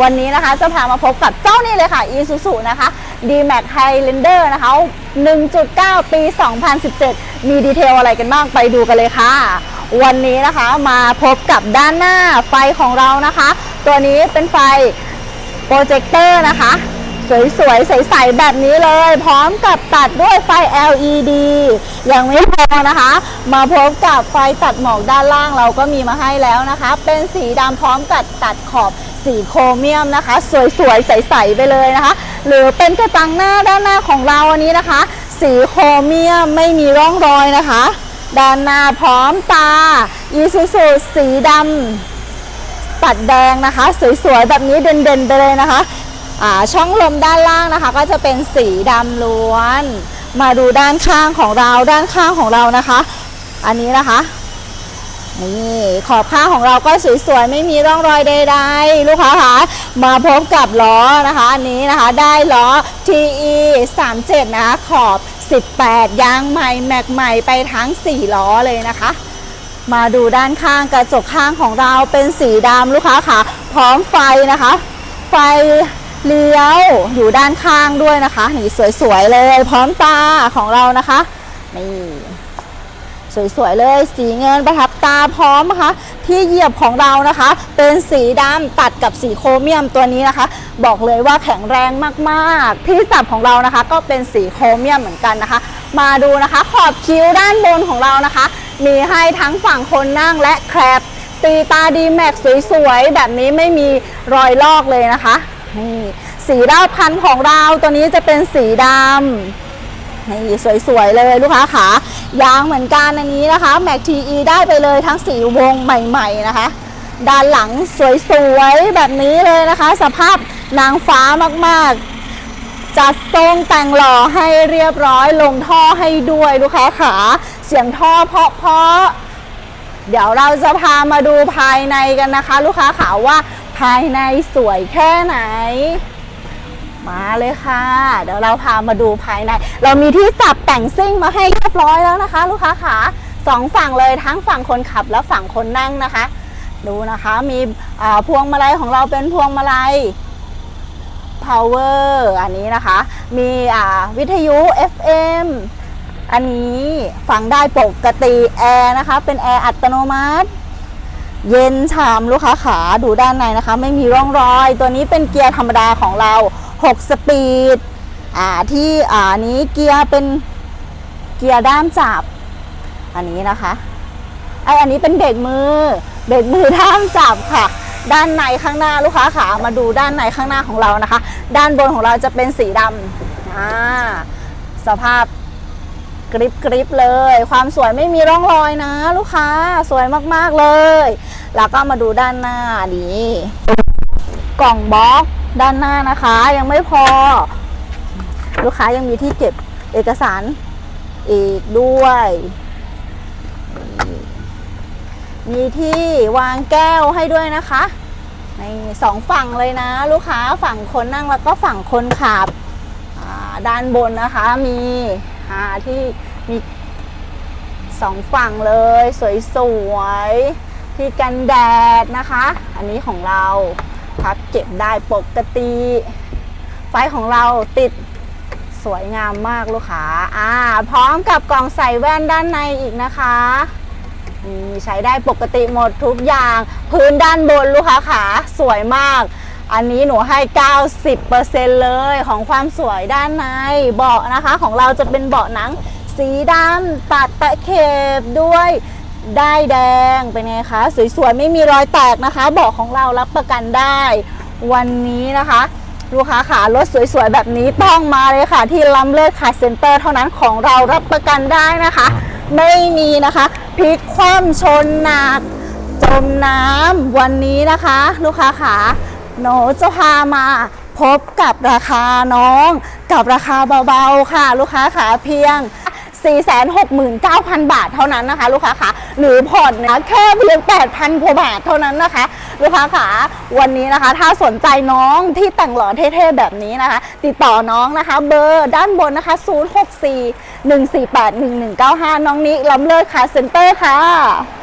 วันนี้นะคะจะพามาพบกับเจ้านี่เลยค่ะ Isuzu นะคะ D-Max Highlander นะคะ 1.9 ปี 2017 มีดีเทลอะไรกันบ้างไปดูกันเลยค่ะ วันนี้นะคะมาพบกับด้านหน้าไฟของเรานะคะ ตัวนี้เป็นไฟโปรเจคเตอร์นะคะ สวยๆ ใสๆ แบบนี้เลย พร้อมกับตัดด้วยไฟ LED ยังไม่พอนะคะ มาพบกับไฟตัดหมอกด้านล่างเราก็มีมาให้แล้วนะคะ เป็นสีดำพร้อมกับตัดขอบ สีโครเมียมนะคะ สวยๆ ใสๆไปเลยนะคะ หรือเป็นกระจังหน้าด้านหน้าของเราอันนี้นะคะ สีโครเมียมไม่มีร่องรอยนะคะ ด้านหน้าพร้อมตา Isuzu สีดำปัดแดงนะคะ สวยๆ แบบนี้เด่นๆ ไปเลยนะคะช่องลมด้านล่างนะคะ ก็จะเป็นสีดำล้วน มาดูด้านข้างของเราด้านข้างของเรานะคะ อันนี้นะคะ นี่ขอบข้างของเราก็สวยๆไม่มีร่องรอยใดๆลูกค้าคะมาพบกับล้อนะคะอันนี้นะคะได้ล้อ TE 37นะคะขอบ 18 ยางใหม่แม็กใหม่ไปทั้ง 4 ล้อเลยนะคะ มาดูด้านข้างกระจกข้างของเราเป็นสีดำลูกค้าคะพร้อมไฟนะคะ ไฟเลี้ยวอยู่ด้านข้างด้วยนะคะนี่สวยๆเลย พร้อมตาของเรานะคะนี่ สวยๆเลย สีเงินประทับตาพร้อมนะคะ ที่เหยียบของเรานะคะ เป็นสีดำตัดกับสีโครเมียมตัวนี้นะคะ บอกเลยว่าแข็งแรงมากๆ ที่จับของเรานะคะ ก็เป็นสีโครเมียมเหมือนกันนะคะ มาดูนะคะ ขอบคิ้วด้านบนของเรานะคะ มีให้ทั้งฝั่งคนนั่งและแครบตีตาดีแม็กสวยๆ แบบนี้ไม่มีรอยลอกเลยนะคะนี่สีดาวพันของเราตัวนี้จะเป็นสีดำนี่สวยๆเลยลูกค้าขา ยางเหมือนกันอันนี้นะคะแม็กทีอีได้ไปเลยทั้งสีวงใหม่ๆนะคะ ด้านหลังสวยๆแบบนี้เลยนะคะ สภาพนางฟ้ามากๆ จัดทรงแต่งหล่อให้เรียบร้อยลงท่อให้ด้วยลูกค้าขาเสียงท่อเพาะๆเดี๋ยวเราจะพามาดูภายในกันนะคะ ลูกค้าขาว่าภายในสวยแค่ไหน มาเลยค่ะ เดี๋ยวเราพามาดูภายใน เรามีที่จับแต่งซิ่งมาให้เรียบร้อยแล้วนะคะ ลูกค้าขาสองฝั่งเลยทั้งฝั่งคนขับและฝั่งคนนั่งนะคะ ดูนะคะมีพวงมาลัยของเราเป็นพวงมาลัย power อันนี้นะคะ มีวิทยุ FM อันนี้ฟังได้ปกติแอร์นะคะ เป็นแอร์อัตโนมัติ เย็นฉ่ำลูกค้าขาดูด้านในนะคะ ไม่มีร่องรอย ตัวนี้เป็นเกียร์ธรรมดาของเรา 6 สปีดอ่าที่อ่านี้เกียร์เป็นเกียร์ด้ามจับ อันนี้นะคะไออันนี้เป็นเบรกมือเบรกมือด้ามจับค่ะ ด้านในข้างหน้าลูกค้าขามาดูด้านในข้างหน้าของเรานะคะ ด้านบนของเราจะเป็นสีดำอ่าสภาพกริบกริบเลย ความสวยไม่มีร่องรอยนะ ลูกค้าสวยมาก ๆ เลย แล้วก็มาดูด้านหน้าดีกล่องบล็อก ด้านหน้านะคะยังไม่พอ ลูกค้ายังมีที่เก็บเอกสารอีกด้วย มีที่วางแก้วให้ด้วยนะคะ ในสองฝั่งเลยนะ ลูกค้าฝั่งคนนั่งแล้วก็ฝั่งคนขับด้านบนนะคะมีที่มีสองฝั่งเลย สวยๆที่กันแดดนะคะ อันนี้ของเรา พับเก็บได้ปกติ ไฟของเราติดสวยงามมากลูกค้าอ่า พร้อมกับกล่องใส่แว่นด้านในอีกนะคะนี่ใช้ได้ปกติหมดทุกอย่าง พื้นด้านบนลูกค้าขาสวยมาก อันนี้หนูให้ 90%เลยของความสวยด้านในเบาะนะคะ ของเราจะเป็นเบาะหนังสีดำตัดตะเข็บด้วย ได้แดงเป็นไงคะสวยๆไม่มีรอยแตกนะคะเบาะของเรารับประกันได้ วันนี้นะคะ ลูกค้าขารถสวยๆแบบนี้ต้องมาเลยค่ะ ที่ล้ำเลิศขายเซ็นเตอร์เท่านั้นของเรารับประกันได้นะคะ ไม่มีนะคะพลิกคว่ำชนหนักจมน้ำวันนี้นะคะ ลูกค้าขาหนูจะพามาพบกับราคาน้อง กับราคาเบาๆค่ะ ลูกค้าขาเพียง 469,000 บาทเท่านั้นนะคะ ลูกค้าขาหรือผ่อนนะแค่เพียง 8,000กว่าบาทเท่านั้นนะคะ ลูกค้าขาวันนี้นะคะ ถ้าสนใจน้องที่แต่งหล่อเท่ๆแบบนี้นะคะ ติดต่อน้องนะคะ เบอร์ด้านบนนะคะ 064 148 1195 น้องนี้ล้ำเลิศค่ะเซ็นเตอร์ค่ะ